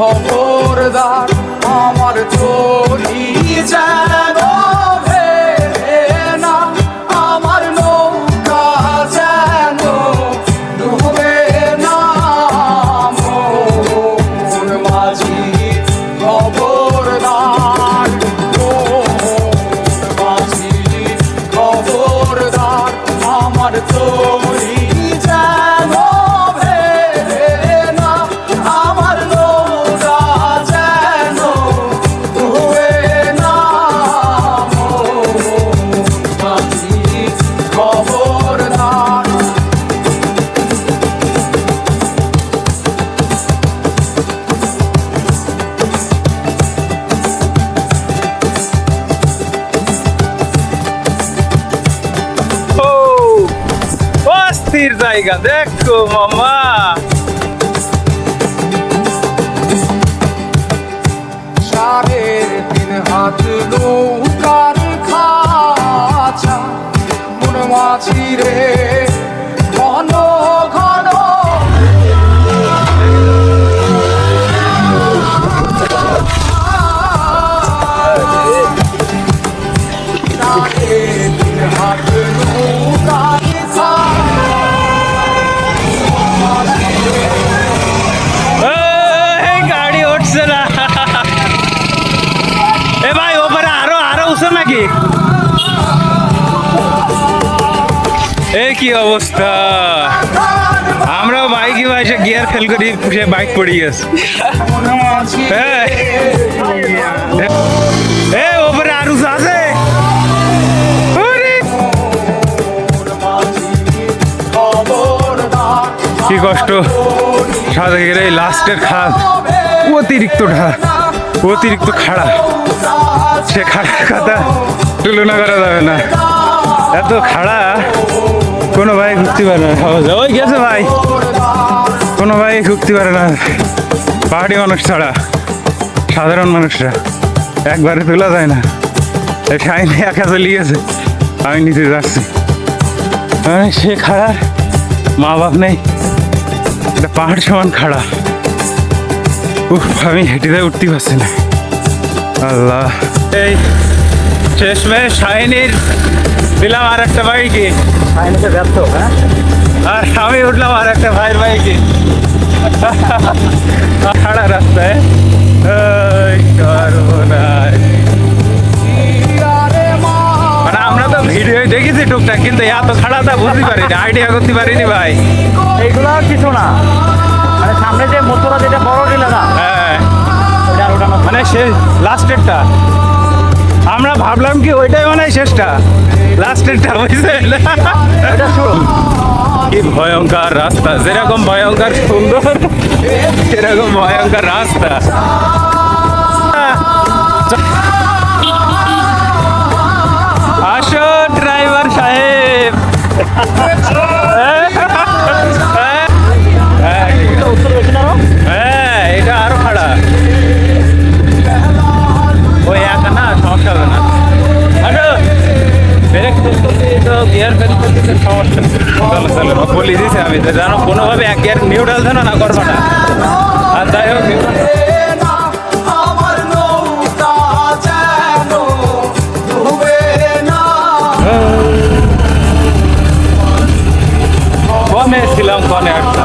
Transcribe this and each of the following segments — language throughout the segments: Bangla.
home. জায়গা দেখো মামা। এই কি অবস্থা? আমরাও বাইকে বাইসে গিয়ার ফেল করি, সে বাইক পড়ে গেছে। মন এ, ওপরে কি কষ্ট। সাথে গেলে লাস্টের খাদ অতিরিক্ত ঢা অতিরিক্ত খাড়া। সে খাড়ার কথা তুলনা করা যাবে না। এত খাড়া। কোনো ভাই ঘুরতে পারে না। ওই গেছে ভাই। কোনো ভাই ঘুরতে পারে না। পাহাড়ি মানুষ ছাড়া। সাধারণ মানুষরা। একবারে তোলা যায় না। সাইনে একা চলে গেছে। আমি নিতে যাচ্ছি। মানে সে খাড়া। মা বাপ নেই। এটা পাহাড় সমান খাড়া। উফ, আমি হেঁটে উঠতে পারছি না। আল্লাহ। এই শেষমেশ শাহিনীর দিলাম আর একটা বাইকে ফাইনালে ব্যর্থ হ্যাঁ? আর আমি উঠলাম আর একটা ভাইয়ের বাইকে খাড়া রাস্তায়। মানে আমরা তো ভিডিও দেখেছি টুকটাক কিন্তু এত খাড়াটা বুঝতে পারিনি আইডিয়া করতে পারিনি ভাই। এইগুলো কিছু না। মানে সামনে যে মোটরা যেটা বড় দিলে না হ্যাঁ। আর মানে সে লাস্টেরটা আমরা ভাবলাম কি ওইটাই মানে শেষটা। লাস্টেরটা হয়েছে কি ভয়ঙ্কর রাস্তা যেরকম ভয়ঙ্কর সুন্দর সেরকম ভয়ঙ্কর রাস্তা। আমি তো জানো কোনোভাবে এক গিয়ার নিউট্রাল না করব না আর যাই হোক কনে ছিলাম কনে একটা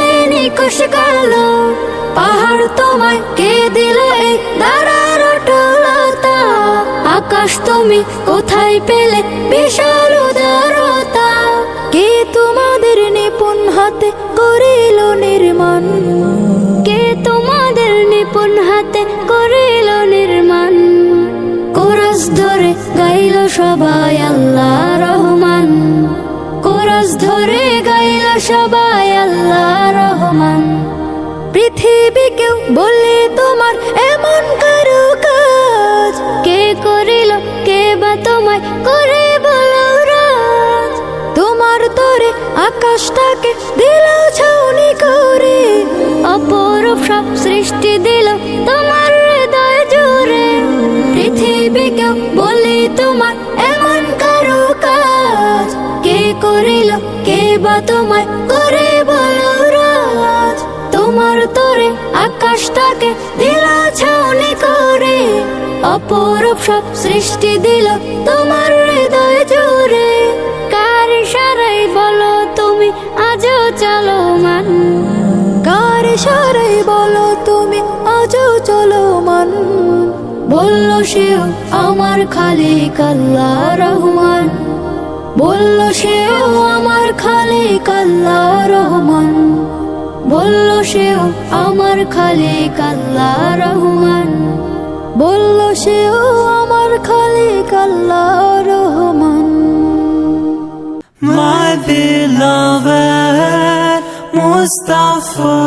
পাহাড় তোমায় কে দাঁড়ার টলতা আকাশ তুমি কোথায় পেলে বিশাল উদারতা? কে তোমাদের নিপুণ হাতে করিল নির্মাণ? কে তোমাদের নিপুণ হাতে করিল নির্মাণ? কোরস ধরে গাইল সবাই আল্লাহ। পৃথিবীকেও বলে তোমার এমন কারও কাজ? কে করিল, কে বা তোমায় করে বলো রাজ? তোমার তরে আকাশটাকে দিল ছাউনি করে। অপরূপ সব সৃষ্টি দিল তোমার হৃদয় জুড়ে। পৃথিবীকেও বলি তোমার এমন কারও কাজ? কে করিল, কে বা তোমায় করে তোমার তোরে, আকাশটাকে দিল ছাউনি করে। অপরূপ সব সৃষ্টি দিল তোমার হৃদয় জুড়ে। কার সারাই বলো তুমি, আজও চলো মান কার সারাই বলো তুমি, আজও চলো মান বলল সেও আমার খালিক আল্লাহ রহমান। বলল সেও আমার খালিক আল্লাহ রহমান। বলল সেও আমার খালিক আল্লাহ রহমান। বলল সেও আমার খালিক আল্লাহ Rahman. My beloved Mustafa,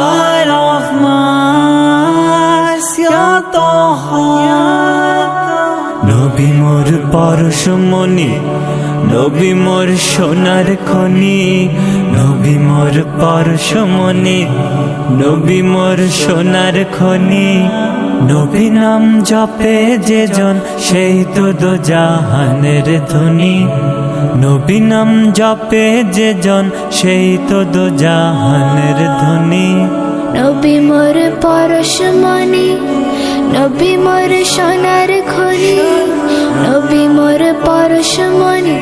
light of my নবী মোর পরশমণি নবী মোর সোনার খনি, নবী মোর পরশমণি নবী মোর সোনার খনি। নবী নাম জপে যে জন, সেই তো জাহানের ধ্বনি নবী নাম জপে যে জন, সেই তো জাহানের ধ্বনি নবী মোর পরশমণি নবী মোর সোনার খনি। নবী মোর পরশমণি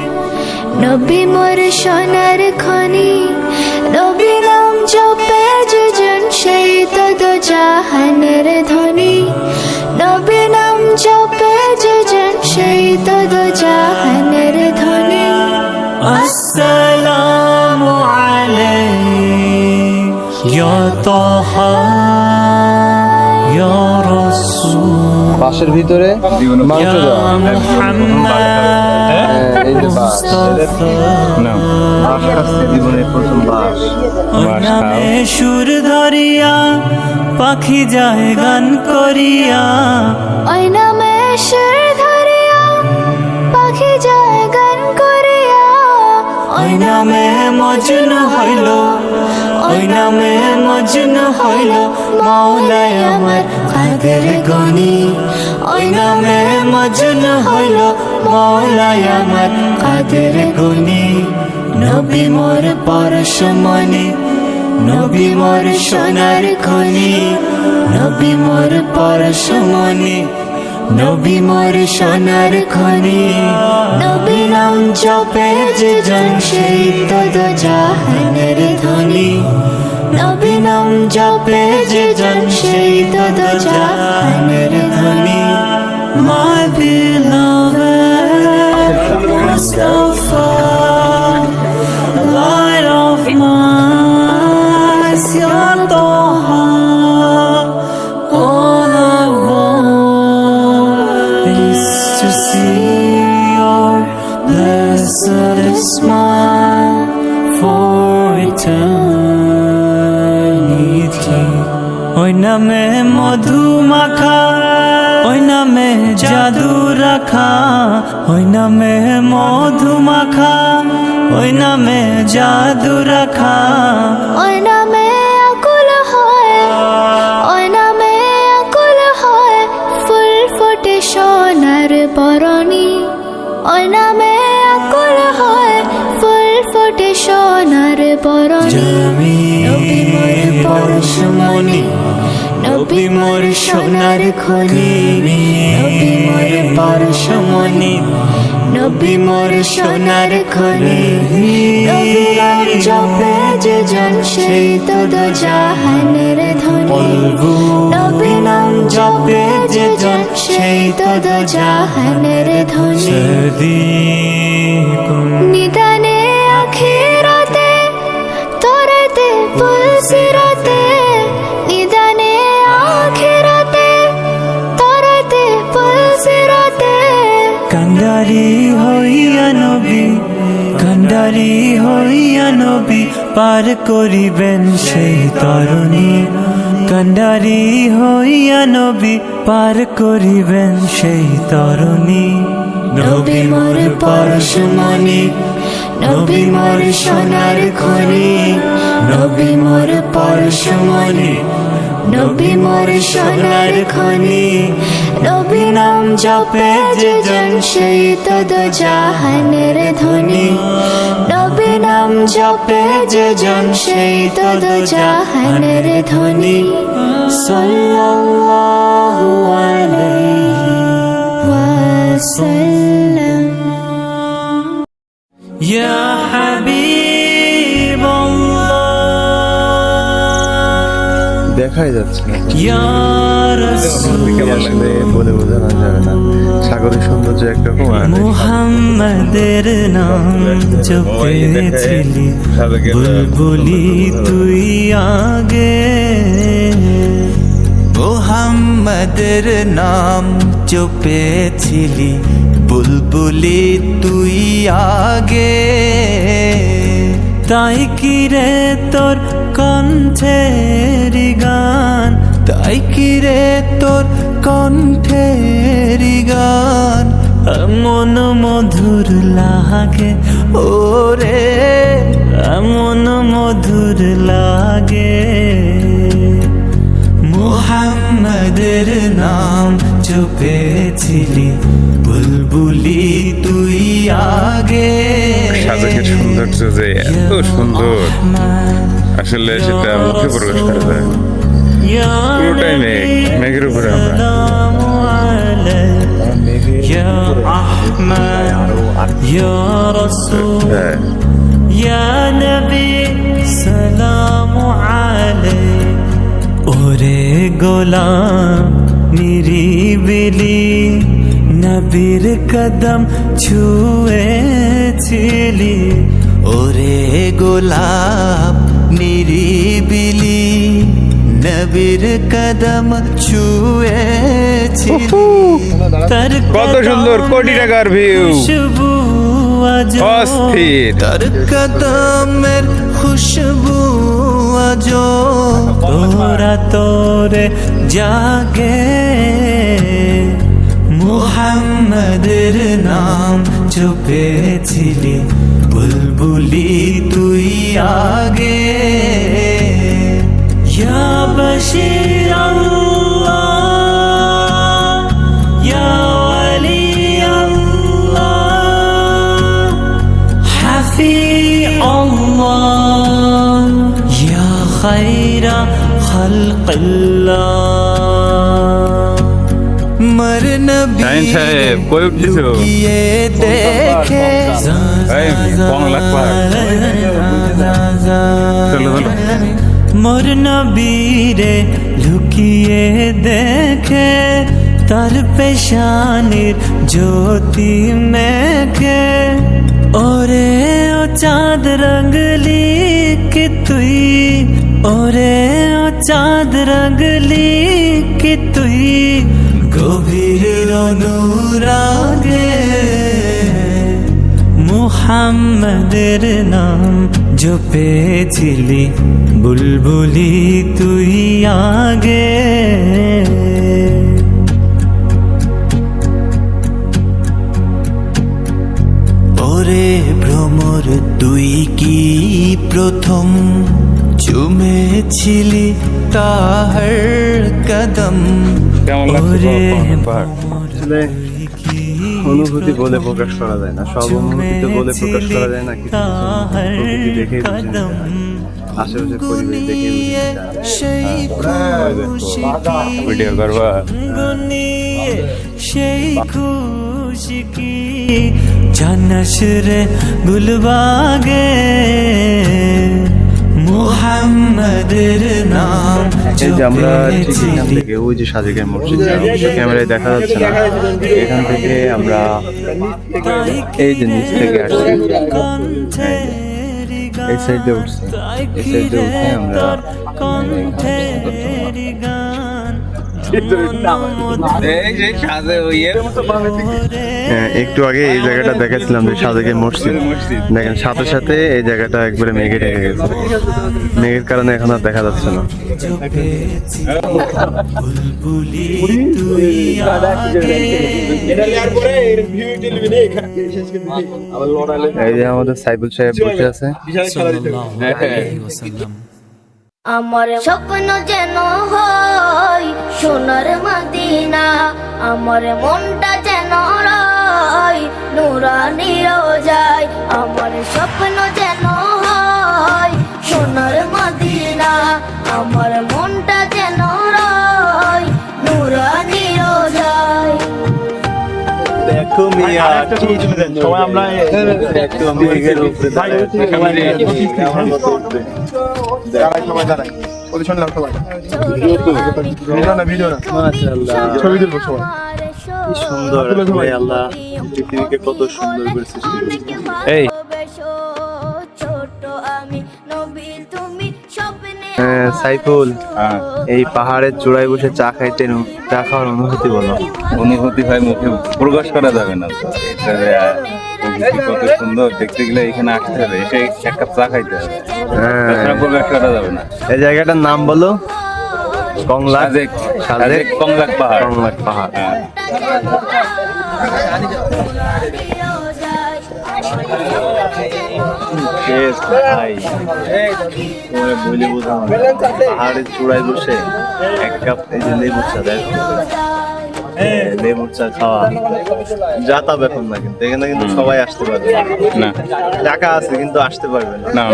নবী মোর সোনার খনি। নবী নাম জপে যজন সেই তদ জাহানের ধ্বনি নবী নাম জপে যজন সেই তদ জাহানের ধ্বনি আসসালামু আলাইক। ইয়া তাহা, ইয়া রাসূল। বাসের ভিতরে মাংস দেওয়া সুর ধরিয়া পাখি যায় গান করিয়া। ওই নামে সুর ধরিয়া পাখি যায় গান করিয়া। ওই নামে হইল ওই নামে মজন হইল। মাওলায় আমার কাদের গনি? ওই নামে মজনু হইল মাওলায় আমার কাদের গনি? নবী মোর পরশমণি, নবী মোর সোনার খনি। নবী মোর পরশমণি, নবী মোর সোনার খনি। নবী নাম জপে যে জন সেই তদ জাহানের ধ্বনি নবী নাম জপে যে জন সেই তদ জাহানের ধ্বনি। My beloved Mustafa নামে মধু মাখা ওই নামে জাদু রাখা ওই নামে মধু মাখা ওই নামে জাদু রাখা। ওই নামে আকুল হয় ওই নামে আকুল হয় ফুল ফোটে সোনার বরণী। ওই নামে আকুল হয় ফুল ফোটে সোনার বরণী। জমি পরশমণি মোর সোনার খনি। নবী মোর পরশমণি নবী মোর সোনার খনি। জপে যে জন সেই তো জাহানের ধনী নবী নাম জপে যে জন সেই তো জাহানের ধনী নিদানে আখিরাতে তোরাতে পুলসিরাতে কান্ডারি হইয়া নবী, কান্ডারি হইয়া নবী, পার করিবেন সেই তরুণী। কান্ডারি হইয়া নবী, পার করিবেন সেই তরুণী। নবী মোর পরশমণি নবী মোর সোনার খনি, নবী মোর পরশমণি নবী মোর সোনার খনি নবী নাম জপে যে জন সেই তো দো জাহানের ধনী নবী নাম জপে যে জন সেই তো দো জাহানের ধনী সাল্লাল্লাহু আলাইহি وسلم يا حبيب দেখাই যাচ্ছে না। বলে বোঝানো যাবে না। সাগরের সৌন্দর্য একরকম মোহাম্মদের নাম জপেছিলি বুলবুলি তুই আগে। মোহাম্মদের নাম চপেছিলি বুলবুলি তুই আগে। তাই কি রে তোর কণ্ঠের গান? তাই কি রে তোর কণ্ঠের গান? এমন মধুর লাগে, ওরে, এমন মধুর লাগে। মোহাম্মদের নাম চপেছিলি পৃথিবীর সৌন্দর্য যে এত সুন্দর। আসলে সেটা মুখে প্রকাশ করা যায় পুরোটাই মেঘ। মেঘের উপরে আমরা। ওরে গোলাম নিরিবিলি। নবীর কদম ছুঁয়েছিলি। ওরে গোলাপ নিরিবিলি নবীর কদম ছুঁয়েছিলি। তার কত সুন্দর কোটি টাকার ভিউ অস্থির। তার কদমের খুশবু আজো তোরা তোরে জাগে। মুহাম্মদের নাম চপেছিলি বুলবুলি তুই আগে يا بشير الله يا ولي الله حفيظ الله يا خير خلق الله মর নবীরে লুকিয়ে দেখে তার পেশানির জ্যোতি মেখে ওরে ও চাঁদ রঙ্গলি কি তুই ওরে ও চাঁদ রঙ্গলি কি তুই গভীর অনুরাগে মুহাম্মদের নাম जो পেয়েছিলি বুলবুলি তুই আগে। ওরে ভ্রমর, তুই কি প্রথম চুমেছিলি? তাহার কদম কেমন লাগছে অনুভূতি বলে প্রকাশ করা যায় না। সব অনুভূতি তো বলে প্রকাশ করা যায় না কিছু আশেপাশের পরিবেশ বুঝে নিতে হয়। সেই ভিডিও করবা। সেই খুশি কি জানাস রে গুলবাগে। এই যে আমরা ঠিক এখান থেকে ওই যে সাজেকের মসজিদ ক্যামেরায় দেখা যাচ্ছে না। এখান থেকে আমরা এই যে নিচ থেকে আসছি। এই সাইডে উঠছি। এই সাইডে উঠে আমরা একটু আগে এই জায়গাটা দেখাচ্ছিলাম যে সাজেকের মসজিদ। দেখেন, সাথে সাথে এই জায়গাটা একবারে মেঘে ঢেকে গেছে। মেঘের কারণে এখন আর দেখা যাচ্ছে না। এই যে আমাদের সাইবুল সাহেব বসে আছে। আমার স্বপ্ন যেন হয় সোনার মদিনা, আমার মনটা যেন রয়, নুরানি যায় আমার স্বপ্ন যেন হয় সোনার মদিনা, আমার মনটা ভিডিও না মাশাআল্লাহ। ছবি তুলবো সবাই। সুন্দর। আল্লাহ। পৃথিবীকে কত সুন্দর করে সৃষ্টি এই। সাইফুল হ্যাঁ। এই পাহাড়ের চূড়ায় বসে চা খাইতে চা খাওয়ার অনুভূতি বলো। অনুভূতি হয় মুখে প্রকাশ করা যাবে না। কত সুন্দর দেখতে গেলে এখানে আসতে হবে এসে এক কাপ চা খাইতে হবে। হ্যাঁ। প্রকাশ করা যাবে না। এই জায়গাটার নাম বলো। কংলাক পাহাড়। কংলাক পাহাড়। হ্যাঁ। ভাই তোমার বলে বোঝানো পাহাড়ের চূড়ায় বসে এক কাপ এই যে লেবুর চা দেখো লেবুর চা খাওয়া যাতা বেতন না কিন্তু এখানে কিন্তু সবাই আসতে পারবে না। টাকা আছে কিন্তু আসতে পারবে না।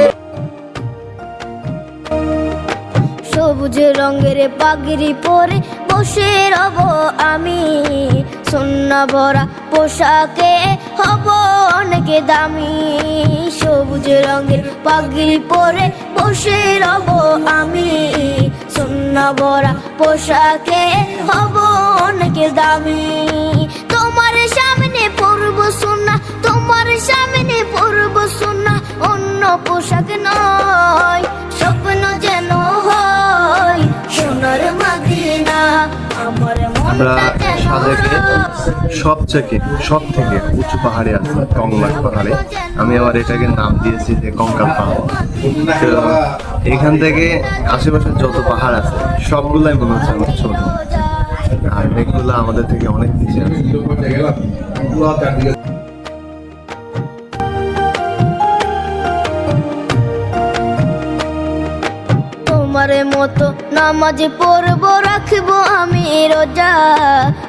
সবুজ রঙের পাগড়ি পরে বসে রব আমি। সোনা ভরা পোশাকে হব অনেক দামি। সবুজ রঙের পাগড়ি পরে বসে রব আমি। সোনা ভরা পোশাকে হব অনেক দামি। তোমার সামনে পরব সোনা, তোমার সামনে পরব সোনা। অন্য পোশাক নয়, স্বপ্ন যেন আমার সাজেকে সব থেকে সব থেকে উঁচু পাহাড়ে আছে কংলাক পাহাড়ে। আমি আবার এটাকে নাম দিয়েছি যে কঙ্কাল পাহাড়। তো এখান থেকে আশেপাশের যত পাহাড় আছে সবগুলাই মনে হচ্ছে আমার ছোট। আর মেঘগুলো আমাদের থেকে অনেক নিচে আছে। তোমার মতো নামাজ পড়ব, রাখব আমি রোজা।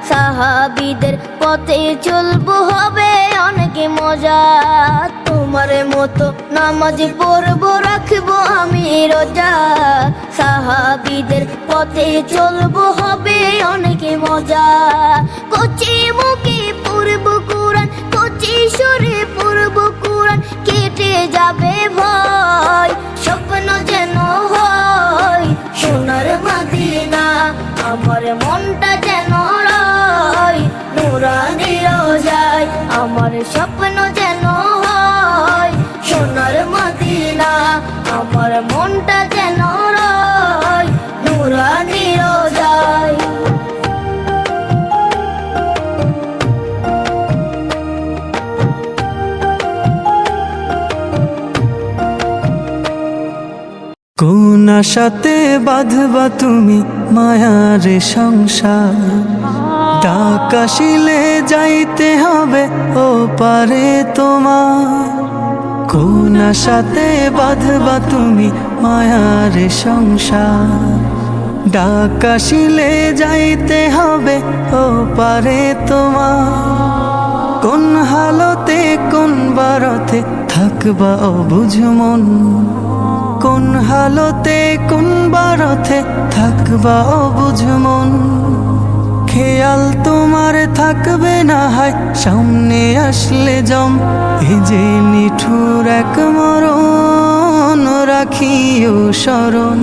সাহাবিদের পথে চলবো, হবে অনেক মজা। তোমার মতো নামাজ পড়ব, রাখব আমি রোজা। সাহাবিদের পথে চলবো, হবে অনেক মজা। কচি মুখে পড়ব কোরআন, কচি সুরে পড়ব কোরআন। কেটে যাবে ভয়, স্বপ্ন যেন হয়। সোনার মাদিনা, আমার মনটা যেন রয়। নোরা দিয়ে যায় আমার স্বপ্ন আশাতে বাঁধবা তুমি মায়ার সংসার। ডাক আসিলে যাইতে হবে ও পারে তোমার। কোন আশাতে বাঁধবা তুমি মায়ার সংসার। ডাক আসিলে যাইতে হবে ও পারে তোমার। কোন হালতে কোন বারতে থাকবা অবুঝ মন। কোন হালতে, কোন বারতে থাকবা অবুঝ মন। খেয়াল তোমার থাকবে না হয়, সামনে আসলে জম। এই যে নিঠুর এক মরণ, রাখিও স্মরণ।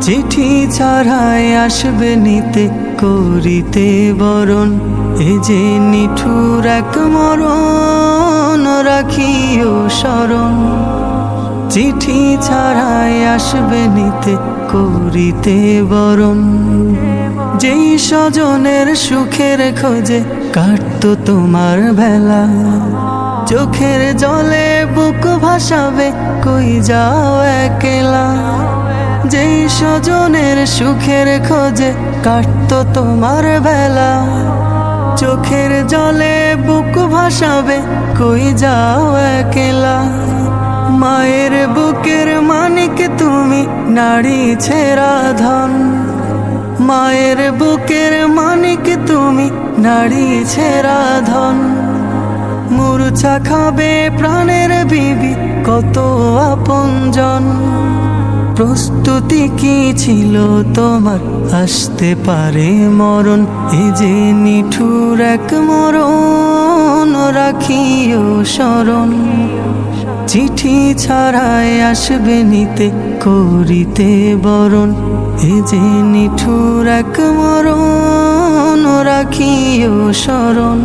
চিঠি ছাড়াই আসবে নিতে, করিতে বরণ। এ যে নিঠুর এক মরণ, রাখিও স্মরণ। চিঠি ছাড়াই আসবে নিতে করিতে বরণ। যেই স্বজনের সুখের খোঁজে কাটত তোমার বেলা চোখের জলে বুক ভাসাবে, কই যাও একলা। যেই স্বজনের সুখের খোঁজে কাটত তোমার বেলা চোখের জলে বুক ভাসাবে, কই যাও একলা। মায়ের বুকের মানিক তুমি, নারী ছেড়া ধন। মায়ের বুকের মানিক তুমি, নারী ছেড়া ধন। মূর্ছা খাবে প্রাণের বিবি, কত আপনজন প্রস্তুতি কি ছিল তোমার? আসতে পারে মরণ, এ যে নিঠুর এক মরণ, রাখিও স্মরণ চিঠি ছাড়াই আসবে নিতে, করিতে বরণ। এ যে নিঠুর এক মরণ, রাখিও স্মরণ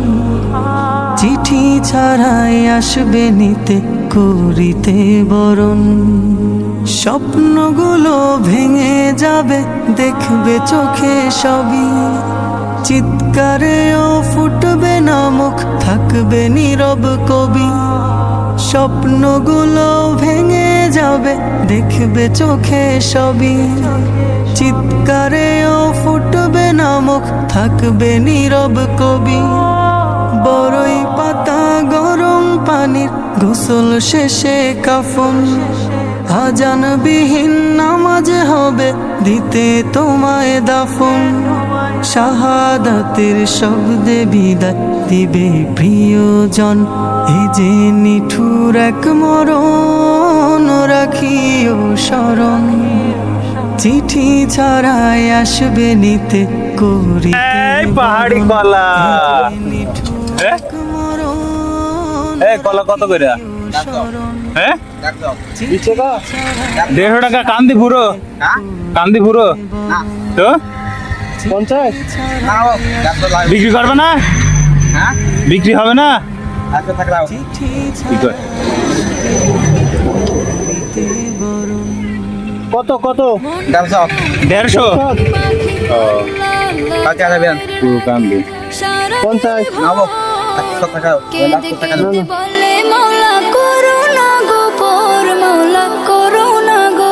চিঠি ছাড়াই আসবে নিতে, করিতে বরণ। স্বপ্নগুলো ভেঙে যাবে, দেখবে চোখে সবই। চিৎকারেও ফুটবে না মুখ, থাকবে নীরব কবি। স্বপ্নগুলো ভেঙে যাবে, দেখবে চোখে সবই। চিৎকারেও ফুটবে না মুখ থাকবে নীরব কবি। বড়ই পাতা গরম পানির, গোসল শেষে কাফন। আজানবিহীন নামাজ হবে, দিতে তোমায় দাফন। শাহাদাতের শব্দে বিদায় দিবে প্রিয়জন। এই যে নিঠুর এক মরণ রাখিও স্মরণ চিঠি ছাড়াই আসবে নিতে করি এই পাহাড়ি কলা। হ্যাঁ? এই কলা কত করে? হ্যাঁ দেড়শো টাকা কান্দি পুরো কান্দি পুরো তো? পঞ্চাশ? বিক্রি করবে না? বিক্রি হবে না? কি কর? কত কত? দেড়শো। পুরো কান্দি পঞ্চাশ। বলে মাওলা করুণা গোপর মাওলা করুণা গোপর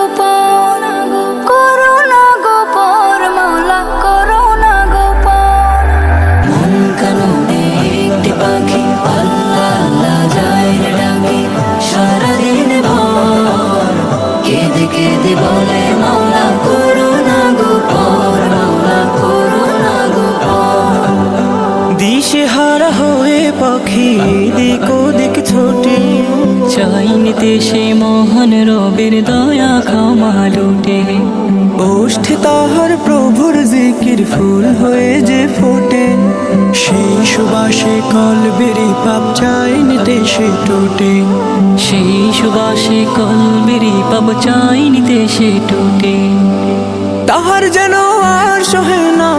কলবেরি পাপ চাই দেশে সে টোটে। সেই সুবাসে কলবেরি পাপ চাই দেশে টুটে। তাহার যেন আর সহে না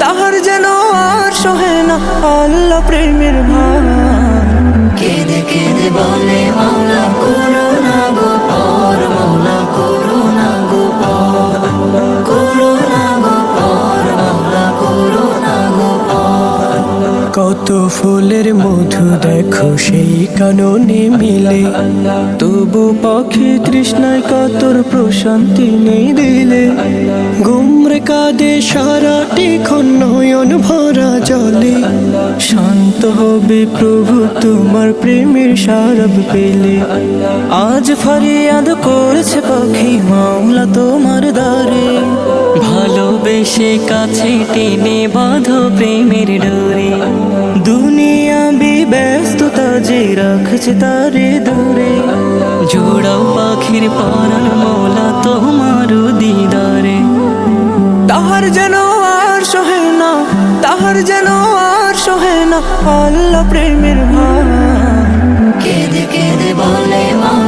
তাহার যেন আর সহে না আল্লাহ প্রেমের ভার। কেঁদে কেঁদে বলে মাওলা কত ফুলের মধু দেখো, সেই কাননে মিলে। তবু পাখি তৃষ্ণায় কাতর প্রশান্তি নেই দিলে। গুমরে কাঁদে সারাটি নয়ন ভরা জলে। শান্ত হবে প্রভু তোমার প্রেমের সারব পেলে। আজ ফরিয়াদ করেছে পাখি, মামলা তোমার দ্বারে। ভালোবেসে কাছে টেনে বাঁধো প্রেমের ডোরে। ব্যস্ততা যে রাখছে তারে দূরে জোড়াও পাখির পারা মোলা তোমার দিদারে। তাহার যেন আর সহে না, তাহার যেন আর সহে না, আল্লাহ প্রেমের ভার। কেঁদে কেঁদে বলে মাওলা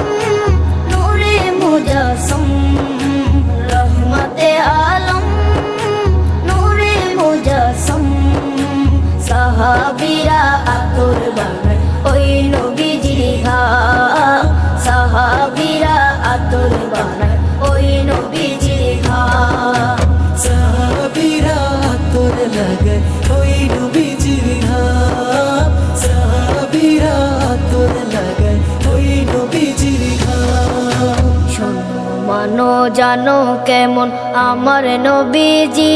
সাহাবিরা আতর বানায় ওই নবীজির ঘাম সাহাবিরা আতর বানায় ওই নবীজির ঘাম সাহাবীরা তোর লাগায় ওই নবীজির ঘাম সাহাবীরা তোর লাগায় ওই নবীজির ঘাম শোনো মানো জানো কেমন আমার নবীজি।